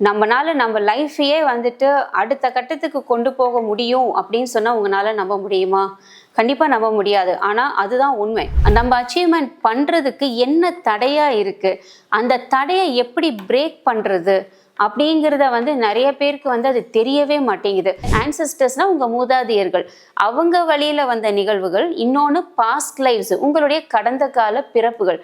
நம்மனால நம்ம லைஃபையே வந்துட்டு அடுத்த கட்டத்துக்கு கொண்டு போக முடியும் அப்படின்னு சொன்னால் உங்களால நம்ப முடியுமா? கண்டிப்பாக நம்ப முடியாது. ஆனால் அதுதான் உண்மை. நம்ம அச்சீவ்மெண்ட் பண்ணுறதுக்கு என்ன தடையாக இருக்குது அந்த தடையை எப்படி பிரேக் பண்ணுறது அப்படிங்கிறத வந்து நிறைய பேருக்கு வந்து அது தெரியவே மாட்டேங்குது. ஆன்சஸ்டர்ஸ்னால் உங்கள் மூதாதையர்கள். அவங்க வழியில் வந்த நிகழ்வுகள் இன்னொன்று பாஸ்ட் லைஃப்ஸ் உங்களுடைய கடந்த கால பிறப்புகள்.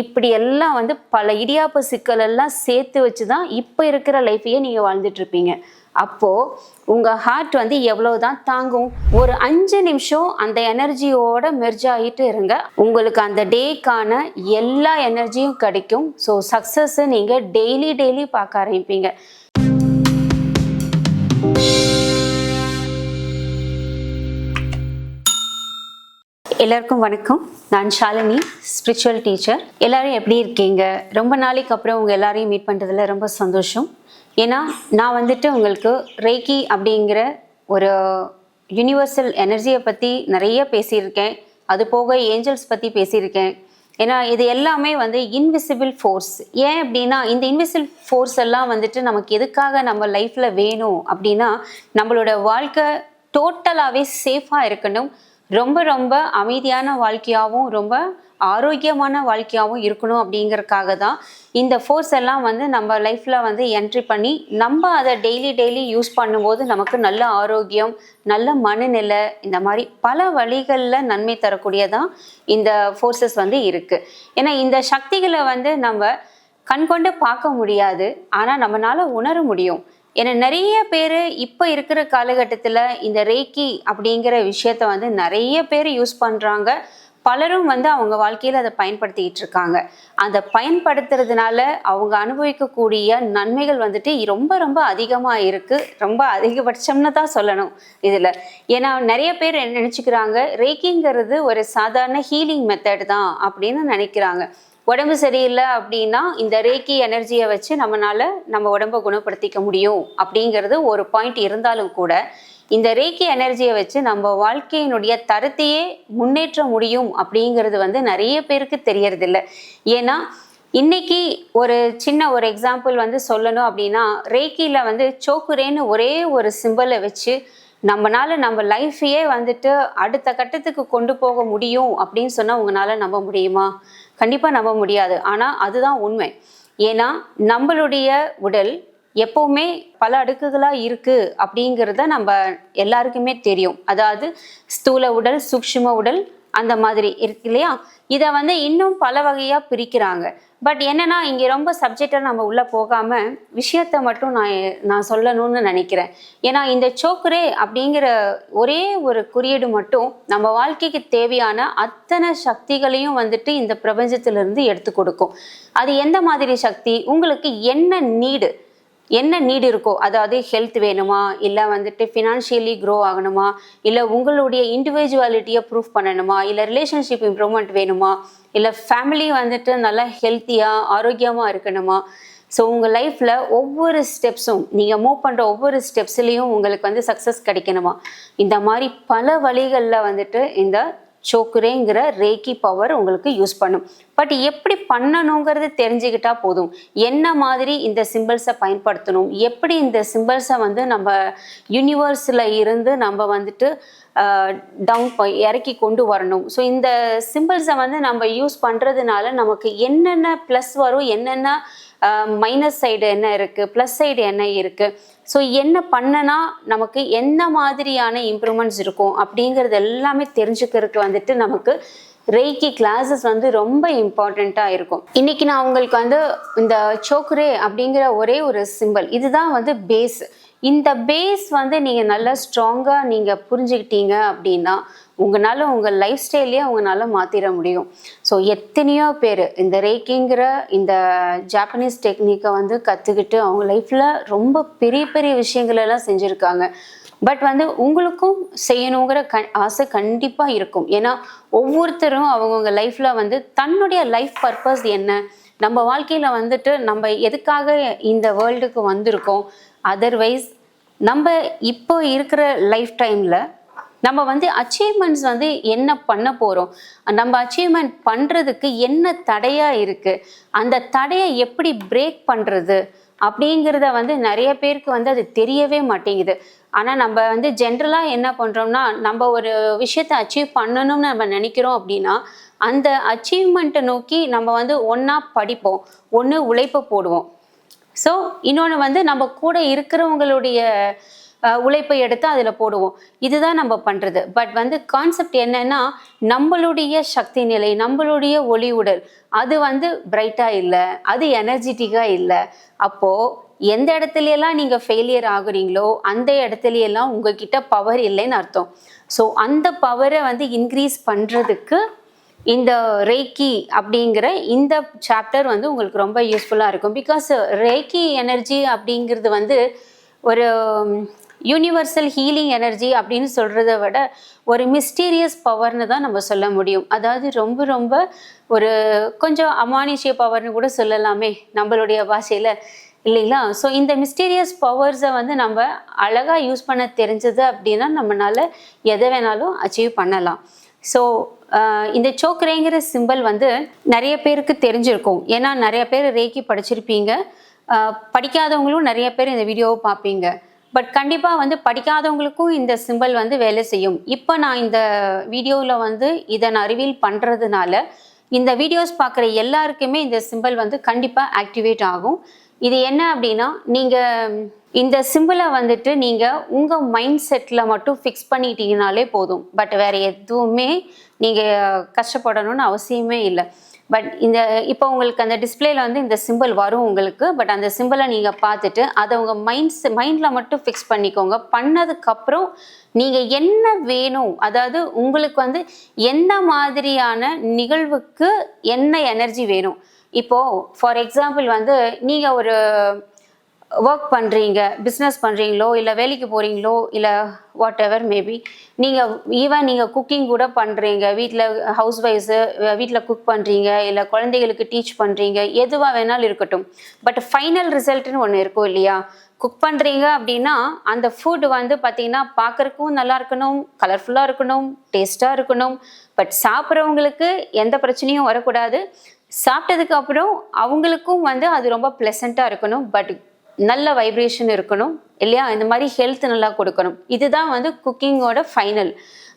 இப்படி எல்லாம் வந்து பல இடியாப்ப சிக்கல் எல்லாம் சேர்த்து வச்சு தான் இப்போ இருக்கிற லைஃப்பையே நீங்கள் வாழ்ந்துட்டு இருப்பீங்க. அப்போது உங்கள் ஹார்ட் வந்து எவ்வளோ தான் தாங்கும்? ஒரு அஞ்சு நிமிஷம் அந்த எனர்ஜியோட மெர்ஜ் ஆகிட்டு இருங்க. உங்களுக்கு அந்த டேக்கான எல்லா எனர்ஜியும் கிடைக்கும். ஸோ சக்ஸஸை நீங்கள் டெய்லி டெய்லி பார்க்க ஆரம்பிப்பீங்க. எல்லாருக்கும் வணக்கம். நான் ஷாலினி ஸ்பிரிச்சுவல் டீச்சர் எல்லாரும் எப்படி இருக்கீங்க? ரொம்ப நாளைக்கு அப்புறம் உங்கள் எல்லாரையும் மீட் பண்ணுறதுல ரொம்ப சந்தோஷம். ஏன்னா நான் வந்துட்டு உங்களுக்கு ரேக்கி அப்படிங்கிற ஒரு யூனிவர்சல் எனர்ஜியை பற்றி நிறைய பேசியிருக்கேன். அது போக ஏஞ்சல்ஸ் பற்றி பேசியிருக்கேன். ஏன்னா இது எல்லாமே வந்து இன்விசிபிள் ஃபோர்ஸ் ஏன் அப்படின்னா இந்த இன்விசிபிள் ஃபோர்ஸ் எல்லாம் வந்துட்டு நமக்கு எதுக்காக நம்ம லைஃப்பில் வேணும் அப்படின்னா நம்மளோட வாழ்க்கை டோட்டலாகவே சேஃபாக இருக்கணும். ரொம்ப ரொம்ப அமைதியான வாழ்க்கையாகவும் ரொம்ப ஆரோக்கியமான வாழ்க்கையாகவும் இருக்கணும் அப்படிங்கறக்காக தான் இந்த ஃபோர்ஸ் எல்லாம் வந்து நம்ம லைஃப்பில் வந்து என்ட்ரி பண்ணி நம்ம அதை டெய்லி டெய்லி யூஸ் பண்ணும்போது நமக்கு நல்ல ஆரோக்கியம் நல்ல மனநிலை இந்த மாதிரி பல வழிகளில் நன்மை தரக்கூடியதான் இந்த ஃபோர்ஸஸ் வந்து இருக்குது ஏன்னா இந்த சக்திகளை வந்து நம்ம கண்கொண்டு பார்க்க முடியாது. ஆனால் நம்மளால உணர முடியும். ஏன்னா நிறைய பேர் இப்போ இருக்கிற காலகட்டத்தில் இந்த ரேக்கி அப்படிங்கிற விஷயத்த வந்து நிறைய பேர் யூஸ் பண்ணுறாங்க பலரும் வந்து அவங்க வாழ்க்கையில் அதை பயன்படுத்திக்கிட்டு இருக்காங்க. அந்த பயன்படுத்துறதுனால அவங்க அனுபவிக்கக்கூடிய நன்மைகள் வந்துட்டு ரொம்ப ரொம்ப அதிகமாக இருக்குது ரொம்ப அதிகபட்சம்னு தான் சொல்லணும் இதில். ஏன்னா நிறைய பேர் என்ன நினச்சிக்கிறாங்க ரேக்கிங்கிறது ஒரு சாதாரண ஹீலிங் மெத்தட் தான் அப்படின்னு நினைக்கிறாங்க. உடம்பு சரியில்லை அப்படின்னா இந்த ரேக்கி எனர்ஜியை வச்சு நம்மளால நம்ம உடம்பை குணப்படுத்திக்க முடியும் அப்படிங்கிறது ஒரு பாயிண்ட் இருந்தாலும் கூட இந்த ரேக்கி எனர்ஜியை வச்சு நம்ம வாழ்க்கையினுடைய தரத்தையே முன்னேற்ற முடியும் அப்படிங்கிறது வந்து நிறைய பேருக்கு தெரியறதில்ல. ஏன்னா இன்னைக்கு ஒரு சின்ன ஒரு எக்ஸாம்பிள் வந்து சொல்லணும் அப்படின்னா ரேக்கியில் வந்து சோக்குரேன்னு ஒரே ஒரு சிம்பிளை வச்சு நம்மனால நம்ம லைஃபையே வந்துட்டு அடுத்த கட்டத்துக்கு கொண்டு போக முடியும் அப்படின்னு சொன்னால் உங்களால் நம்ப முடியுமா? கண்டிப்பாக நம்ப முடியாது. ஆனால் அதுதான் உண்மை. ஏன்னா நம்மளுடைய உடல் எப்போவுமே பல அடுக்குகளாக இருக்குது அப்படிங்கிறத நம்ம எல்லாருக்குமே தெரியும். அதாவது ஸ்தூல உடல் சூக்ஷ்ம உடல் அந்த மாதிரி இருக்கு இல்லையா? இதை வந்து இன்னும் பல வகையாக பிரிக்கிறாங்க. பட் என்னன்னா இங்கே ரொம்ப சப்ஜெக்டாக நம்ம உள்ளே போகாமல் விஷயத்தை மட்டும் நான் நான் சொல்லணும்னு நினைக்கிறேன். ஏன்னா இந்த சோக்கரே அப்படிங்கிற ஒரே ஒரு குறியீடு மட்டும் நம்ம வாழ்க்கைக்கு தேவையான அத்தனை சக்திகளையும் வந்துட்டு இந்த பிரபஞ்சத்திலிருந்து எடுத்து கொடுக்கும். அது எந்த மாதிரி சக்தி? உங்களுக்கு என்ன நீடு என்ன நீடு இருக்கோ அதாவது ஹெல்த் வேணுமா? இல்லை வந்துட்டு ஃபினான்ஷியலி க்ரோ ஆகணுமா? இல்லை உங்களுடைய இண்டிவிஜுவாலிட்டியை ப்ரூஃப் பண்ணணுமா? இல்லை ரிலேஷன்ஷிப் இம்ப்ரூவ்மெண்ட் வேணுமா? இல்லை ஃபேமிலி வந்துட்டு நல்லா ஹெல்த்தியாக ஆரோக்கியமாக இருக்கணுமா? ஸோ உங்கள் லைஃப்பில் ஒவ்வொரு ஸ்டெப்ஸும் நீங்கள் மூவ் பண்ணுற ஒவ்வொரு ஸ்டெப்ஸ்லேயும் உங்களுக்கு வந்து சக்ஸஸ் கிடைக்கணுமா? இந்த மாதிரி பல வழிகளில் வந்துட்டு இந்த சோக்குரேங்கிற ரேக்கி பவர் உங்களுக்கு யூஸ் பண்ணும். பட் எப்படி பண்ணணுங்கிறது தெரிஞ்சுக்கிட்டா போதும். என்ன மாதிரி இந்த சிம்பிள்ஸை பயன்படுத்தணும்? எப்படி இந்த சிம்பிள்ஸை வந்து நம்ம யூனிவர்ஸில் இருந்து நம்ம வந்துட்டு டவுன் இறக்கி கொண்டு வரணும். ஸோ இந்த சிம்பிள்ஸை வந்து நம்ம யூஸ் பண்ணுறதுனால நமக்கு என்னென்ன ப்ளஸ் வரும் என்னென்ன மைனஸ் சைடு என்ன இருக்குது ப்ளஸ் சைடு என்ன இருக்குது ஸோ என்ன பண்ணனா நமக்கு என்ன மாதிரியான இம்ப்ரூவ்மெண்ட்ஸ் இருக்கும் அப்படிங்கிறது எல்லாமே தெரிஞ்சுக்கிறதுக்கு வந்துட்டு நமக்கு ரேக்கி கிளாஸஸ் வந்து ரொம்ப இம்பார்ட்டண்ட்டாக இருக்கும். இன்னைக்கு நான் உங்களுக்கு வந்து இந்த சோக்ரே அப்படிங்கிற ஒரே ஒரு சிம்பிள் இதுதான் வந்து பேஸ் இந்த பேஸ் வந்து நீங்கள் நல்லா ஸ்ட்ராங்காக நீங்கள் புரிஞ்சுக்கிட்டீங்க அப்படின்னா உங்களால் உங்கள் லைஃப் ஸ்டைலையே உங்களால் மாற்றிட முடியும். ஸோ எத்தனையோ பேர் இந்த ரேக்கிங்கிற இந்த ஜாப்பனீஸ் டெக்னிக்கை வந்து கற்றுக்கிட்டு அவங்க லைஃப்பில் ரொம்ப பெரிய பெரிய விஷயங்களெல்லாம் செஞ்சுருக்காங்க. பட் வந்து உங்களுக்கும் செய்யணுங்கிற க ஆசை கண்டிப்பாக இருக்கும். ஏன்னா ஒவ்வொருத்தரும் அவங்கவுங்க லைஃப்பில் வந்து தன்னுடைய லைஃப் பர்பஸ் என்ன நம்ம வாழ்க்கையில் வந்துட்டு நம்ம எதுக்காக இந்த வேர்ல்டுக்கு வந்திருக்கோம். அதர்வைஸ் நம்ம இப்போ இருக்கிற லைஃப் டைமில் நம்ம வந்து அச்சீவ்மெண்ட்ஸ் வந்து என்ன பண்ண போகிறோம் நம்ம அச்சீவ்மெண்ட் பண்ணுறதுக்கு என்ன தடையாக இருக்குது அந்த தடையை எப்படி பிரேக் பண்ணுறது அப்படிங்கிறத வந்து நிறைய பேருக்கு வந்து அது தெரியவே மாட்டேங்குது. ஆனால் நம்ம வந்து ஜென்ரலாக என்ன பண்ணுறோம்னா நம்ம ஒரு விஷயத்தை அச்சீவ் பண்ணணும்னு நம்ம நினைக்கிறோம் அப்படின்னா அந்த அச்சீவ்மெண்ட்டை நோக்கி நம்ம வந்து ஒன்றா படிப்போம். ஒன்று உழைப்பு போடுவோம். ஸோ இன்னொன்று வந்து நம்ம கூட இருக்கிறவங்களுடைய உழைப்பை எடுத்து அதில் போடுவோம். இதுதான் நம்ம பண்ணுறது பட் வந்து கான்செப்ட் என்னன்னா நம்மளுடைய சக்தி நிலை நம்மளுடைய ஒளி உடல் அது வந்து பிரைட்டாக இல்லை அது எனர்ஜெட்டிக்காக இல்லை. அப்போது எந்த இடத்துல எல்லாம் நீங்கள் ஃபெயிலியர் ஆகுறீங்களோ அந்த இடத்துலையெல்லாம் உங்ககிட்ட பவர் இல்லைன்னு அர்த்தம். ஸோ அந்த பவரை வந்து இன்க்ரீஸ் பண்ணுறதுக்கு இந்த ரேக்கி அப்படிங்கிற இந்த சாப்டர் வந்து உங்களுக்கு ரொம்ப யூஸ்ஃபுல்லாக இருக்கும். பிகாஸ் ரேக்கி எனர்ஜி அப்படிங்கிறது வந்து ஒரு யூனிவர்சல் ஹீலிங் எனர்ஜி அப்படின்னு சொல்கிறத விட ஒரு மிஸ்டீரியஸ் பவர்னு தான் நம்ம சொல்ல முடியும். அதாவது ரொம்ப ரொம்ப ஒரு கொஞ்சம் அமானுஷ்ய பவர்னு கூட சொல்லலாமே நம்மளுடைய பாஷையில் இல்லைங்களா? ஸோ இந்த மிஸ்டீரியஸ் பவர்ஸை வந்து நம்ம அழகாக யூஸ் பண்ண தெரிஞ்சது அப்படின்னா நம்மளால் எதை வேணாலும் அச்சீவ் பண்ணலாம். ஸோ இந்த சோக்ரேங்கிற சிம்பல் வந்து நிறைய பேருக்கு தெரிஞ்சிருக்கும். ஏன்னா நிறைய பேர் ரேக்கி படிச்சிருப்பீங்க. படிக்காதவங்களும் நிறைய பேர் இந்த வீடியோவை பார்ப்பீங்க. பட் கண்டிப்பாக வந்து படிக்காதவங்களுக்கும் இந்த சிம்பல் வந்து வேலை செய்யும். இப்போ நான் இந்த வீடியோவில் வந்து இதை நான் ரிவீல் பண்ணுறதுனால இந்த வீடியோஸ் பார்க்குற எல்லாருக்குமே இந்த சிம்பல் வந்து கண்டிப்பாக ஆக்டிவேட் ஆகும். இது என்ன அப்படின்னா நீங்கள் இந்த சிம்பிளை வந்துட்டு நீங்கள் உங்கள் மைண்ட் செட்டில் மட்டும் ஃபிக்ஸ் பண்ணிட்டீங்கனாலே போதும். பட் வேறு எதுவுமே நீங்கள் கஷ்டப்படணும்னு அவசியமே இல்லை. பட் இந்த இப்போ உங்களுக்கு அந்த டிஸ்பிளேல வந்து இந்த சிம்பிள் வரும் உங்களுக்கு பட் அந்த சிம்பிளை நீங்கள் பார்த்துட்டு அதை உங்கள் மைண்ட்ஸ் மைண்டில் மட்டும் ஃபிக்ஸ் பண்ணிக்கோங்க. பண்ணதுக்கப்புறம் நீங்கள் என்ன வேணும்? அதாவது உங்களுக்கு வந்து எந்த மாதிரியான நிகழ்வுக்கு என்ன எனர்ஜி வேணும்? இப்போது ஃபார் எக்ஸாம்பிள் வந்து நீங்கள் ஒரு ஒர்க் பண்ணுறீங்க பிஸ்னஸ் பண்ணுறீங்களோ இல்லை வேலைக்கு போகிறீங்களோ இல்லை வாட் எவர் மேபி நீங்கள் ஈவன் நீங்கள் குக்கிங் கூட பண்ணுறீங்க வீட்டில் ஹவுஸ் ஒய்ஃபு வீட்டில் குக் பண்ணுறீங்க இல்லை குழந்தைகளுக்கு டீச் பண்ணுறீங்க எதுவாக வேணாலும் இருக்கட்டும். பட் ஃபைனல் ரிசல்ட்னு ஒன்று இருக்கும் இல்லையா? குக் பண்ணுறீங்க அப்படின்னா அந்த ஃபுட் வந்து பார்த்தீங்கன்னா பார்க்குறக்கும் நல்லா இருக்கணும் கலர்ஃபுல்லாக இருக்கணும் டேஸ்ட்டாக இருக்கணும். பட் சாப்பிட்றவங்களுக்கு எந்த பிரச்சனையும் வரக்கூடாது. சாப்பிட்டதுக்கு அப்புறம் அவங்களுக்கும் வந்து அது ரொம்ப ப்ளசண்ட்டாக இருக்கணும். பட் நல்ல வைப்ரேஷன் இருக்கணும் இல்லையா? இந்த மாதிரி ஹெல்த் நல்லா கொடுக்கணும். இதுதான் வந்து குக்கிங்கோட ஃபைனல்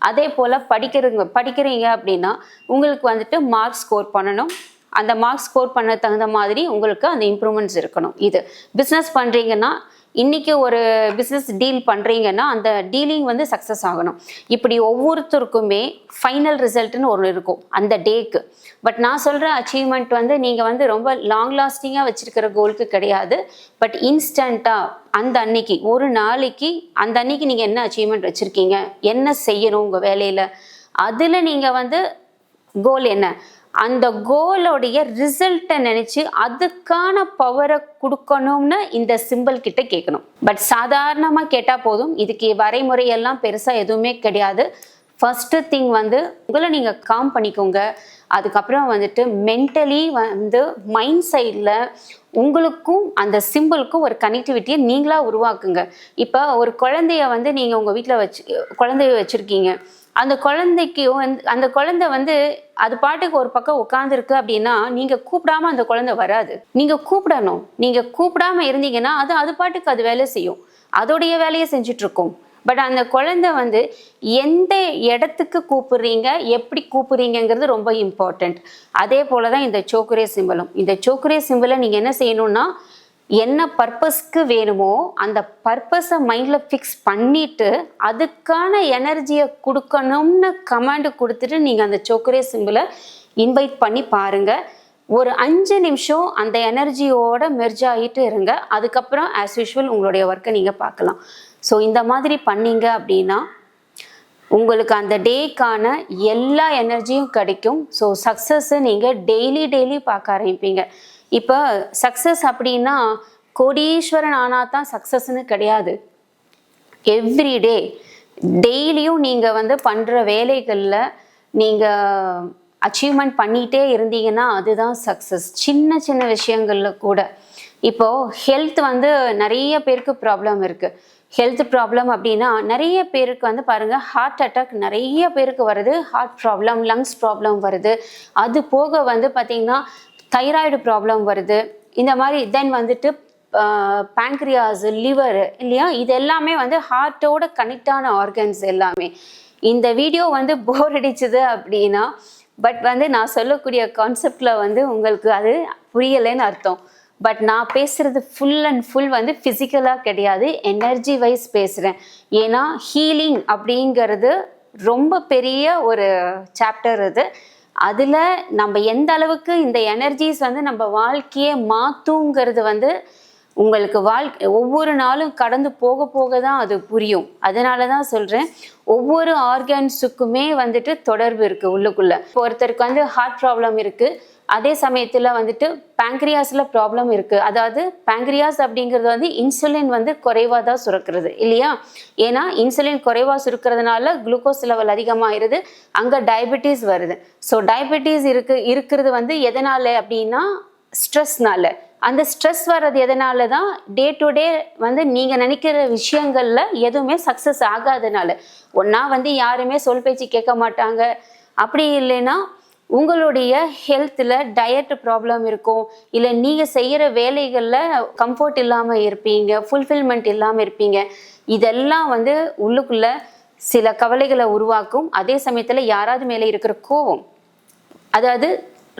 அதே போல் படிக்கிறவங்க படிக்கிறீங்க அப்படின்னா உங்களுக்கு வந்துட்டு மார்க் ஸ்கோர் பண்ணணும். அந்த மார்க் ஸ்கோர் பண்ண தகுந்த மாதிரி உங்களுக்கு அந்த இம்ப்ரூவ்மெண்ட்ஸ் இருக்கணும். இது பிஸ்னஸ் பண்ணுறீங்கன்னா இன்னைக்கு ஒரு பிஸ்னஸ் டீல் பண்ணுறீங்கன்னா அந்த டீலிங் வந்து சக்ஸஸ் ஆகணும். இப்படி ஒவ்வொருத்தருக்குமே ஃபைனல் ரிசல்ட்னு ஒன்று இருக்கும் அந்த டேக்கு பட் நான் சொல்கிற அச்சீவ்மெண்ட் வந்து நீங்கள் வந்து ரொம்ப லாங் லாஸ்டிங்காக வச்சுருக்கிற கோலுக்கு கிடையாது. பட் இன்ஸ்டண்ட்டாக அந்த அன்னைக்கு ஒரு நாளைக்கு அந்த அன்னைக்கு நீங்கள் என்ன அச்சீவ்மெண்ட் வச்சுருக்கீங்க? என்ன செய்யணும் உங்கள் வேலையில்? அதில் நீங்கள் வந்து கோல் என்ன? அந்த கோலோடைய ரிசல்ட்டை நினச்சி அதுக்கான பவரை கொடுக்கணும்னு இந்த சிம்பிள் கிட்ட கேட்கணும். பட் சாதாரணமாக கேட்டால் போதும். இதுக்கு வரைமுறையெல்லாம் பெருசாக எதுவுமே கிடையாது. ஃபஸ்ட்டு திங் வந்து உங்களை நீங்கள் காம் பண்ணிக்கோங்க. அதுக்கப்புறம் வந்துட்டு மென்டலி வந்து மைண்ட் சைடில் உங்களுக்கும் அந்த சிம்பிளுக்கும் ஒரு கனெக்டிவிட்டியை நீங்களாக உருவாக்குங்க. இப்போ ஒரு குழந்தைய வந்து நீங்கள் உங்கள் வீட்டில் வச்சு குழந்தைய வச்சுருக்கீங்க. அந்த குழந்தைக்கு வந்து அந்த குழந்தை வந்து அது பாட்டுக்கு ஒரு பக்கம் உட்காந்துருக்கு அப்படின்னா நீங்க கூப்பிடாம அந்த குழந்தை வராது. நீங்க கூப்பிடணும். நீங்க கூப்பிடாம இருந்தீங்கன்னா அது அது பாட்டுக்கு அது வேலை செய்யும். அதோடைய வேலையை செஞ்சுட்டு இருக்கும் பட் அந்த குழந்தை வந்து எந்த இடத்துக்கு கூப்பிடுறீங்க எப்படி கூப்பிடுறீங்கிறது ரொம்ப இம்பார்ட்டண்ட் அதே போல தான் இந்த சோக்குரே சிம்பலும் இந்த சோக்குரே சிம்பிளை நீங்கள் என்ன செய்யணும்னா என்ன பர்பஸ்க்கு வேணுமோ அந்த பர்பஸை மைண்டில் ஃபிக்ஸ் பண்ணிட்டு அதுக்கான எனர்ஜியை கொடுக்கணும்னு கமாண்டு கொடுத்துட்டு நீங்கள் அந்த சோக்கரே சிம்பிளை இன்வைட் பண்ணி பாருங்கள் ஒரு அஞ்சு நிமிஷம் அந்த எனர்ஜியோட மெர்ஜ் ஆகிட்டு இருங்க. அதுக்கப்புறம் ஆஸ் யூஷுவல் உங்களுடைய ஒர்க்கை நீங்கள் பார்க்கலாம். ஸோ இந்த மாதிரி பண்ணீங்க அப்படின்னா உங்களுக்கு அந்த டேக்கான எல்லா எனர்ஜியும் கிடைக்கும். ஸோ சக்ஸஸ்ஸை நீங்கள் டெய்லி டெய்லி பார்க்க ஆரம்பிப்பீங்க. இப்போ சக்ஸஸ் அப்படின்னா கோடீஸ்வரன் ஆனால் தான் சக்ஸஸ்ன்னு கிடையாது. எவ்ரிடே டெய்லியும் நீங்கள் வந்து பண்ணுற வேலைகளில் நீங்கள் அச்சீவ்மெண்ட் பண்ணிகிட்டே இருந்தீங்கன்னா அதுதான் சக்ஸஸ் சின்ன சின்ன விஷயங்களில் கூட. இப்போது ஹெல்த் வந்து நிறைய பேருக்கு ப்ராப்ளம் இருக்குது ஹெல்த் ப்ராப்ளம் அப்படின்னா நிறைய பேருக்கு வந்து பாருங்கள் ஹார்ட் அட்டாக் நிறைய பேருக்கு வருது. ஹார்ட் ப்ராப்ளம் லங்ஸ் ப்ராப்ளம் வருது. அது போக வந்து பார்த்திங்கன்னா தைராய்டு ப்ராப்ளம் வருது. இந்த மாதிரி தென் வந்துட்டு பேங்க்ரியாஸ் லிவர் இல்லையா? இது எல்லாமே வந்து ஹார்ட்டோட கனெக்டான ஆர்கன்ஸ் எல்லாமே. இந்த வீடியோ வந்து போர் அடிச்சுது அப்படின்னா பட் வந்து நான் சொல்லக்கூடிய கான்செப்டில் வந்து உங்களுக்கு அது புரியலைன்னு அர்த்தம். பட் நான் பேசுறது ஃபுல் அண்ட் ஃபுல் வந்து ஃபிசிக்கலாக கிடையாது. எனர்ஜி வைஸ் பேசுகிறேன் ஏன்னா ஹீலிங் அப்படிங்கிறது ரொம்ப பெரிய ஒரு சாப்டர் இது. அதில் நம்ம எந்த அளவுக்கு இந்த எனர்ஜிஸ் வந்து நம்ம வாழ்க்கையை மாற்றுங்கிறது வந்து உங்களுக்கு வாழ்க்கை ஒவ்வொரு நாளும் கடந்து போக போக தான் அது புரியும். அதனால தான் சொல்கிறேன் ஒவ்வொரு ஆர்கன்ஸுக்குமே வந்துட்டு தொடர்பு இருக்குது உள்ளுக்குள்ளே. ஒருத்தருக்கு வந்து ஹார்ட் ப்ராப்ளம் இருக்குது அதே சமயத்தில் வந்துட்டு பேங்க்ரியாஸில் ப்ராப்ளம் இருக்குது அதாவது பேங்க்ரியாஸ் அப்படிங்கிறது வந்து இன்சுலின் வந்து குறைவாக தான் சுரக்கிறது இல்லையா? ஏன்னா இன்சுலின் குறைவாக சுரக்கிறதுனால குளுக்கோஸ் லெவல் அதிகமாகிடுது அங்கே டயபெட்டிஸ் வருது. ஸோ டயபெட்டிஸ் இருக்கு இருக்கிறது வந்து எதனால் அப்படின்னா ஸ்ட்ரெஸ்னால அந்த ஸ்ட்ரெஸ் வர்றது எதனால தான்? டே டு டே வந்து நீங்கள் நினைக்கிற விஷயங்களில் எதுவுமே சக்ஸஸ் ஆகாதனால. ஒன்றா வந்து யாருமே சொல் பேச்சு கேட்க மாட்டாங்க. அப்படி இல்லைன்னா உங்களுடைய ஹெல்த்தில் டயட் ப்ராப்ளம் இருக்கும். இல்லை நீங்கள் செய்கிற வேலைகளில் கம்ஃபர்ட் இல்லாமல் இருப்பீங்க ஃபுல்ஃபில்மெண்ட் இல்லாமல் இருப்பீங்க. இதெல்லாம் வந்து உள்ளுக்குள்ள சில கவலைகளை உருவாக்கும். அதே சமயத்தில் யாராவது மேலே இருக்கிற கோவம். அதாவது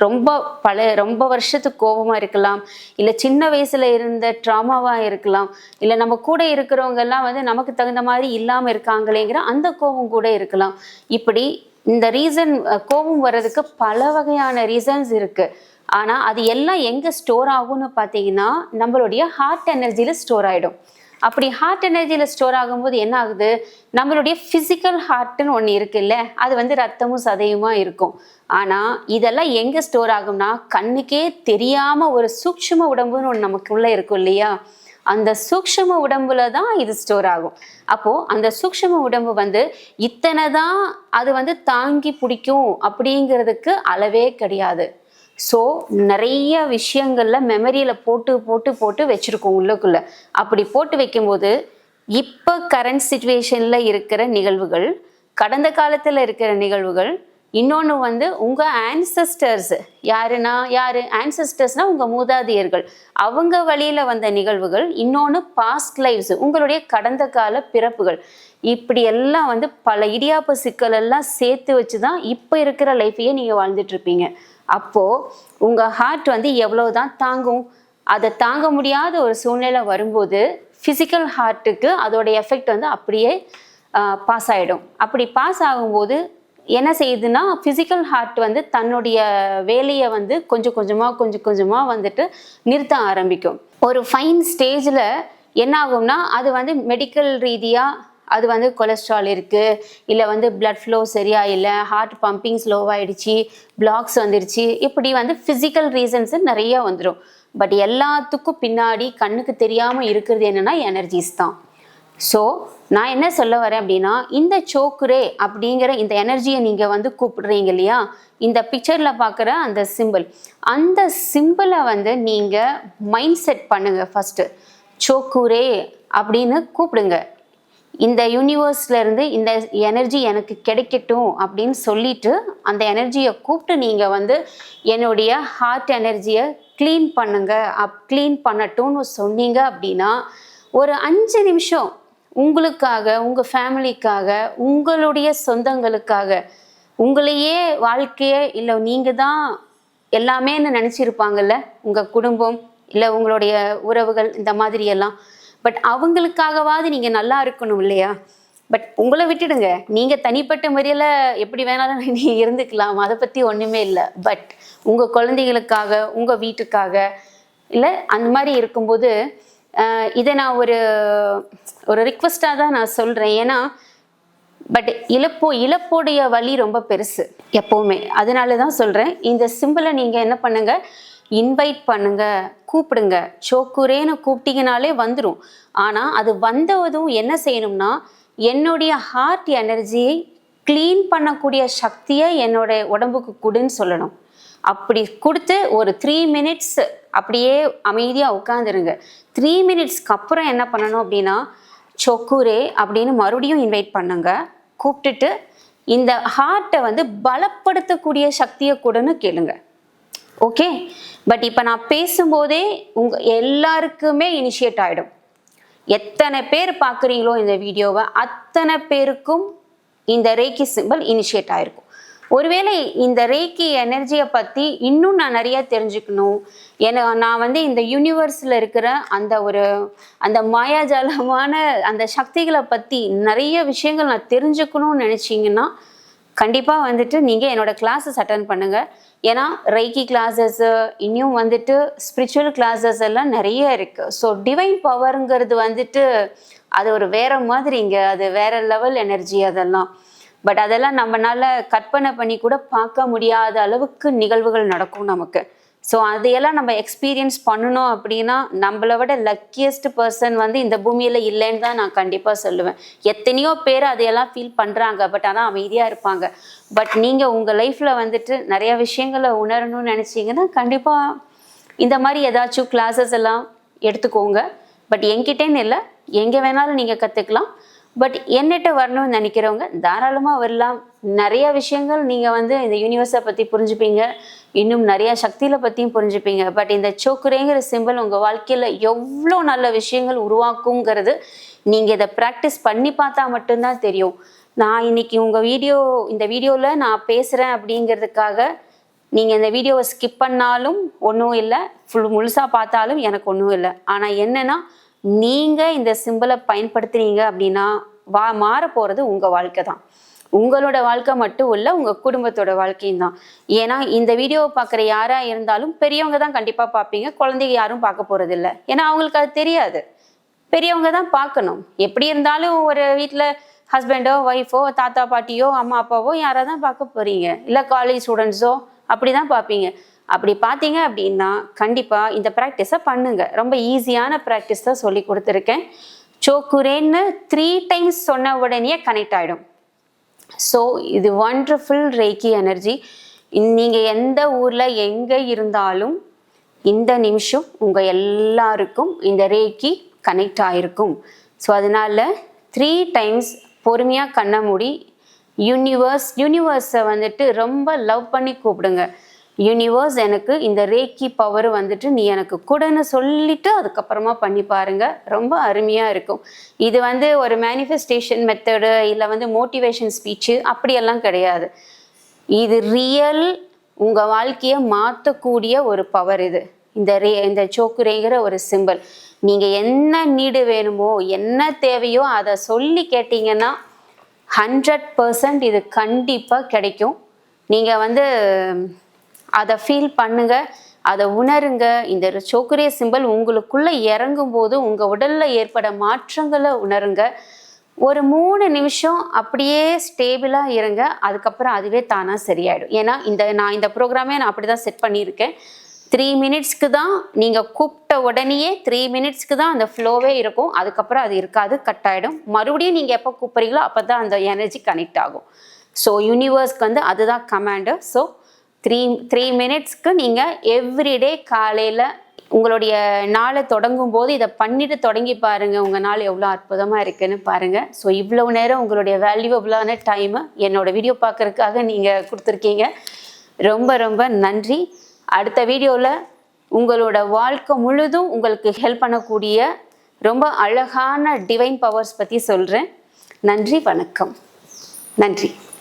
ரொம்ப பல ரொம்ப வருஷத்துக்கு கோபமாக இருக்கலாம். இல்லை சின்ன வயசில் இருந்த ட்ராமாவாக இருக்கலாம். இல்லை நம்ம கூட இருக்கிறவங்கெல்லாம் வந்து நமக்கு தகுந்த மாதிரி இல்லாமல் இருக்காங்களேங்கிற அந்த கோபம் கூட இருக்கலாம். இப்படி இந்த ரீசன் கோபம் வர்றதுக்கு பல வகையான ரீசன்ஸ் இருக்குது ஆனால் அது எல்லாம் எங்கே ஸ்டோர் ஆகும்னு பார்த்தீங்கன்னா நம்மளுடைய ஹார்ட் எனர்ஜியில் ஸ்டோர் ஆகிடும் அப்படி ஹார்ட் எனர்ஜியில் ஸ்டோர் ஆகும்போது என்ன ஆகுது? நம்மளுடைய ஃபிசிக்கல் ஹார்ட்னு ஒன்று இருக்குல்ல அது வந்து ரத்தமும் சதையுமா இருக்கும். ஆனால் இதெல்லாம் எங்கே ஸ்டோர் ஆகும்னா கண்ணுக்கே தெரியாமல் ஒரு சூக்ஷ்ம உடம்புன்னு ஒன்று நமக்குள்ளே இருக்கும் இல்லையா? அந்த சூக்ஷ்ம உடம்புல தான் இது ஸ்டோர் ஆகும். அப்போது அந்த சூக்ஷ்ம உடம்பு வந்து இத்தனை தான் அது வந்து தாங்கி பிடிக்கும் அப்படிங்கிறதுக்கு அளவே கிடையாது. ஸோ நிறைய விஷயங்கள்ல மெமரியில் போட்டு போட்டு போட்டு வச்சுருக்கோம் உள்ளுக்குள்ளே. அப்படி போட்டு வைக்கும்போது இப்போ கரண்ட் சுச்சுவேஷனில் இருக்கிற நிகழ்வுகள் கடந்த காலத்தில் இருக்கிற நிகழ்வுகள் இன்னொன்று வந்து உங்கள் ஆன்சஸ்டர்ஸ் யாருன்னா யார்? ஆன்சஸ்டர்ஸ்னால் உங்கள் மூதாதையர்கள். அவங்க வழியில் வந்த நிகழ்வுகள் இன்னொன்று பாஸ்ட் லைஃப்ஸ் உங்களுடைய கடந்த கால பிறப்புகள். இப்படி எல்லாம் வந்து பல இடியாப்ப சிக்கல் எல்லாம் சேர்த்து வச்சு தான் இப்போ இருக்கிற லைஃப்பையே நீங்கள் வாழ்ந்துட்டுருப்பீங்க அப்போது உங்கள் ஹார்ட் வந்து எவ்வளோ தான் தாங்கும் அதை தாங்க முடியாத ஒரு சூழ்நிலை வரும்போது ஃபிசிக்கல் ஹார்ட்டுக்கு அதோட எஃபெக்ட் வந்து அப்படியே பாஸ் ஆகிடும் அப்படி பாஸ் ஆகும்போது என்ன செய்யுதுன்னா ஃபிசிக்கல் ஹார்ட் வந்து தன்னுடைய வேலையை வந்து கொஞ்சம் கொஞ்சமாக கொஞ்சம் கொஞ்சமாக வந்துட்டு நிறுத்த ஆரம்பிக்கும். ஒரு ஃபைன் ஸ்டேஜில் என்ன ஆகும்னா அது வந்து மெடிக்கல் ரீதியாக அது வந்து கொலஸ்ட்ரால் இருக்குது இல்லை வந்து பிளட் ஃப்ளோ சரியாக இல்லை ஹார்ட் பம்பிங் ஸ்லோவாகிடுச்சு பிளாக்ஸ் வந்துருச்சு இப்படி வந்து ஃபிசிக்கல் ரீசன்ஸு நிறைய வந்துடும் பட் எல்லாத்துக்கும் பின்னாடி கண்ணுக்கு தெரியாமல் இருக்கிறது என்னென்னா எனர்ஜிஸ் தான். ஸோ நான் என்ன சொல்ல வரேன் அப்படின்னா இந்த சோக்குரே அப்படிங்கிற இந்த எனர்ஜியை நீங்கள் வந்து கூப்பிடுறீங்க இல்லையா? இந்த பிக்சரில் பார்க்குற அந்த சிம்பிள் அந்த சிம்பிளை வந்து நீங்கள் மைண்ட் செட் பண்ணுங்கள் ஃபஸ்ட்டு சோக்குரே அப்படின்னு கூப்பிடுங்க. இந்த யூனிவர்ஸ்லேருந்து இந்த எனர்ஜி எனக்கு கிடைக்கட்டும் அப்படின்னு சொல்லிட்டு அந்த எனர்ஜியை கூப்பிட்டு நீங்கள் வந்து என்னுடைய ஹார்ட் எனர்ஜியை க்ளீன் பண்ணுங்க. அப் க்ளீன் பண்ணட்டும்னு சொன்னீங்க அப்படின்னா ஒரு அஞ்சு நிமிஷம் உங்களுக்காக உங்கள் ஃபேமிலிக்காக உங்களுடைய சொந்தங்களுக்காக உங்களையே வாழ்க்கையே இல்லை நீங்கள் தான் எல்லாமேன்னு நினச்சிருப்பாங்கல்ல? உங்கள் குடும்பம் இல்லை உங்களுடைய உறவுகள் இந்த மாதிரி எல்லாம். பட் அவங்களுக்காகவாது நீங்கள் நல்லா இருக்கணும் இல்லையா? பட் உங்களை விட்டுடுங்க. நீங்கள் தனிப்பட்ட முறையில் எப்படி வேணாலும் நீ இருந்துக்கலாம். அதை பற்றி ஒன்றுமே இல்லை. பட் உங்கள் குழந்தைகளுக்காக உங்கள் வீட்டுக்காக இல்லை அந்த மாதிரி இருக்கும்போது இதை நான் ஒரு ஒரு ரிக்வஸ்டாக தான் நான் சொல்கிறேன் ஏன்னா பட் இழப்போ இழப்போடைய வலி ரொம்ப பெருசு எப்போவுமே. அதனால தான் சொல்கிறேன் இந்த சிம்பிளை நீங்கள் என்ன பண்ணுங்கள் இன்வைட் பண்ணுங்க. கூப்பிடுங்க. சோக்குரேன்னு கூப்பிட்டீங்கனாலே வந்துடும் ஆனால் அது வந்ததும் என்ன செய்யணும்னா என்னுடைய ஹார்ட் எனர்ஜியை க்ளீன் பண்ணக்கூடிய சக்தியை என்னோட உடம்புக்கு கொடுன்னு சொல்லணும். அப்படி கொடுத்து ஒரு த்ரீ மினிட்ஸ் அப்படியே அமைதியாக உட்காந்துருங்க த்ரீ மினிட்ஸ்க்கு அப்புறம் என்ன பண்ணணும் அப்படின்னா சொக்குரே அப்படின்னு மறுபடியும் இன்வைட் பண்ணுங்க. கூப்பிட்டுட்டு இந்த ஹார்ட்டை வந்து பலப்படுத்தக்கூடிய சக்தியை கூடன்னு கேளுங்க. ஓகே பட் இப்போ நான் பேசும்போதே உங்க எல்லாருக்குமே இனிஷியேட் ஆகிடும் எத்தனை பேர் பார்க்குறீங்களோ இந்த வீடியோவை அத்தனை பேருக்கும் இந்த ரேக்கி சிம்பிள் இனிஷியேட் ஆயிருக்கும். ஒருவேளை இந்த ரேக்கி எனர்ஜியை பற்றி இன்னும் நான் நிறைய தெரிஞ்சுக்கணும். ஏன்னா நான் வந்து இந்த யூனிவர்ஸில் இருக்கிற அந்த ஒரு அந்த மாயாஜாலமான அந்த சக்திகளை பற்றி நிறைய விஷயங்கள் நான் தெரிஞ்சுக்கணும்னு நினச்சிங்கன்னா கண்டிப்பாக வந்துட்டு நீங்கள் என்னோட கிளாஸஸ் அட்டன் பண்ணுங்கள் ஏன்னா ரைக்கி கிளாஸஸ்ஸு இன்னும் வந்துட்டு ஸ்பிரிச்சுவல் கிளாஸஸ் எல்லாம் நிறைய இருக்குது ஸோ டிவைன் பவருங்கிறது வந்துட்டு அது ஒரு வேற மாதிரிங்க. அது வேற லெவல் எனர்ஜி அதெல்லாம். பட் அதெல்லாம் நம்மனால கற்பனை பண்ணி கூட பார்க்க முடியாத அளவுக்கு நிகழ்வுகள் நடக்கும் நமக்கு. ஸோ அதையெல்லாம் நம்ம எக்ஸ்பீரியன்ஸ் பண்ணணும் அப்படின்னா நம்மளை விட லக்கியஸ்ட் பர்சன் வந்து இந்த பூமியில் இல்லைன்னு தான் நான் கண்டிப்பாக சொல்லுவேன். எத்தனையோ பேர் அதையெல்லாம் ஃபீல் பண்ணுறாங்க பட் ஆனால் அமைதியாக இருப்பாங்க. பட் நீங்கள் உங்கள் லைஃப்பில் வந்துட்டு நிறைய விஷயங்களை உணரணும்னு நினச்சிங்கன்னா கண்டிப்பாக இந்த மாதிரி ஏதாச்சும் கிளாஸஸ் எல்லாம் எடுத்துக்கோங்க. பட் என்கிட்டேன்னு இல்லை எங்கே வேணாலும் நீங்கள் கற்றுக்கலாம் பட் என்னிட்ட வரணும்னு நினைக்கிறவங்க தாராளமாக வரலாம். நிறைய விஷயங்கள் நீங்கள் வந்து இந்த யூனிவர்ஸை பற்றி புரிஞ்சுப்பீங்க. இன்னும் நிறைய சக்தியில பற்றியும் புரிஞ்சுப்பீங்க. பட் இந்த சோக்குரேங்கிற சிம்பிள் உங்கள் வாழ்க்கையில் எவ்வளோ நல்ல விஷயங்கள் உருவாக்குங்கிறது நீங்கள் இதை ப்ராக்டிஸ் பண்ணி பார்த்தா மட்டும்தான் தெரியும். நான் இன்னைக்கு உங்கள் வீடியோ இந்த வீடியோவில் நான் பேசுகிறேன் அப்படிங்கிறதுக்காக நீங்கள் இந்த வீடியோவை ஸ்கிப் பண்ணாலும் ஒன்றும் இல்லை. ஃபுல் முழுசாக பார்த்தாலும் எனக்கு ஒன்றும் இல்லை. ஆனால் என்னென்னா நீங்கள் இந்த சிம்பிளை பயன்படுத்துனீங்க அப்படின்னா வா மாற போகிறது உங்கள் வாழ்க்கை தான் உங்களோட வாழ்க்கை மட்டும் இல்லை உங்கள் குடும்பத்தோட வாழ்க்கையும் தான். ஏன்னா இந்த வீடியோவை பார்க்குற யாராக இருந்தாலும் பெரியவங்க தான் கண்டிப்பாக பார்ப்பீங்க குழந்தைங்க யாரும் பார்க்க போகிறதில்ல ஏன்னா அவங்களுக்கு அது தெரியாது. பெரியவங்க தான் பார்க்கணும் எப்படி இருந்தாலும் ஒரு வீட்டில் ஹஸ்பண்டோ ஒய்ஃபோ தாத்தா பாட்டியோ அம்மா அப்பாவோ யாராவது தான் பார்க்க போகிறீங்க இல்லை காலேஜ் ஸ்டூடெண்ட்ஸோ அப்படி தான் பார்ப்பீங்க அப்படி பார்த்தீங்க அப்படின்னா கண்டிப்பாக இந்த ப்ராக்டிஸை பண்ணுங்க. ரொம்ப ஈஸியான ப்ராக்டிஸ் தான் சொல்லி கொடுத்துருக்கேன். சோக்குரேன்னு த்ரீ டைம்ஸ் சொன்ன உடனே கனெக்ட் ஆகிடும் ஸோ இது ஒண்டர்ஃபுல் ரேக்கி எனர்ஜி நீங்கள் எந்த ஊரில் எங்கே இருந்தாலும் இந்த நிமிஷம் உங்கள் எல்லாருக்கும் இந்த ரேக்கி கனெக்ட் ஆகிருக்கும் ஸோ அதனால் த்ரீ டைம்ஸ் பொறுமையாக கண்ண மூடி யூனிவர்ஸ் யூனிவர்ஸை வந்துட்டு ரொம்ப லவ் பண்ணி கூப்பிடுங்க. யூனிவர்ஸ் எனக்கு இந்த ரேக்கி பவர் வந்துட்டு நீ எனக்கு கூடன்னு சொல்லிட்டு அதுக்கப்புறமா பண்ணி பாருங்க. ரொம்ப அருமையாக இருக்கும். இது வந்து ஒரு மேனிஃபெஸ்டேஷன் மெத்தடு இல்லை வந்து மோட்டிவேஷன் ஸ்பீச்சு அப்படியெல்லாம் கிடையாது. இது ரியல் உங்கள் வாழ்க்கையை மாற்றக்கூடிய ஒரு பவர் இது. இந்த ரே இந்த சோக்குரேங்கிற ஒரு சிம்பிள் நீங்கள் என்ன நீடு வேணுமோ என்ன தேவையோ அதை சொல்லி கேட்டிங்கன்னா ஹண்ட்ரட் பர்சன்ட் இது கண்டிப்பாக கிடைக்கும். நீங்கள் வந்து அதை ஃபீல் பண்ணுங்க அதை உணருங்க. இந்த சோக்குரிய சிம்பிள் உங்களுக்குள்ள இறங்கும் போது உங்க உடல்ல ஏற்பட மாற்றங்களை உணருங்க. ஒரு மூணு நிமிஷம் அப்படியே ஸ்டேபிளா இருங்க. அதுக்கப்புறம் அதுவே தானா சரியாயிடும். ஏன்னா இந்த நான் இந்த ப்ரோக்ராமே நான் அப்படிதான் செட் பண்ணியிருக்கேன். த்ரீ மினிட்ஸ்க்கு தான் நீங்கள் கூப்பிட்ட உடனேயே த்ரீ மினிட்ஸ்க்கு தான் அந்த ஃப்ளோவே இருக்கும். அதுக்கப்புறம் அது இருக்காது கட் ஆகிடும் மறுபடியும் நீங்கள் எப்போ கூப்பிட்றீங்களோ அப்போ தான் அந்த எனர்ஜி கனெக்ட் ஆகும். ஸோ யூனிவர்ஸ்க்கு வந்து அதுதான் கமாண்டு ஸோ த்ரீ த்ரீ மினிட்ஸ்க்கு நீங்கள் எவ்ரிடே காலையில் உங்களுடைய நாளை தொடங்கும் போது இதை பண்ணிட்டு தொடங்கி பாருங்க. உங்க நாள் எவ்வளோ அற்புதமா இருக்குன்னு பாருங்க. ஸோ இவ்வளவு நேரம் உங்களுடைய வேல்யூபிளான டைமை என்னோட வீடியோ பார்க்கறதுக்காக நீங்க கொடுத்துருக்கீங்க. ரொம்ப ரொம்ப நன்றி. அடுத்த வீடியோவில் உங்களோட வாழ்க்கை முழுதும் உங்களுக்கு ஹெல்ப் பண்ணக்கூடிய ரொம்ப அழகான டிவைன் பவர்ஸ் பற்றி சொல்கிறேன் நன்றி வணக்கம். நன்றி.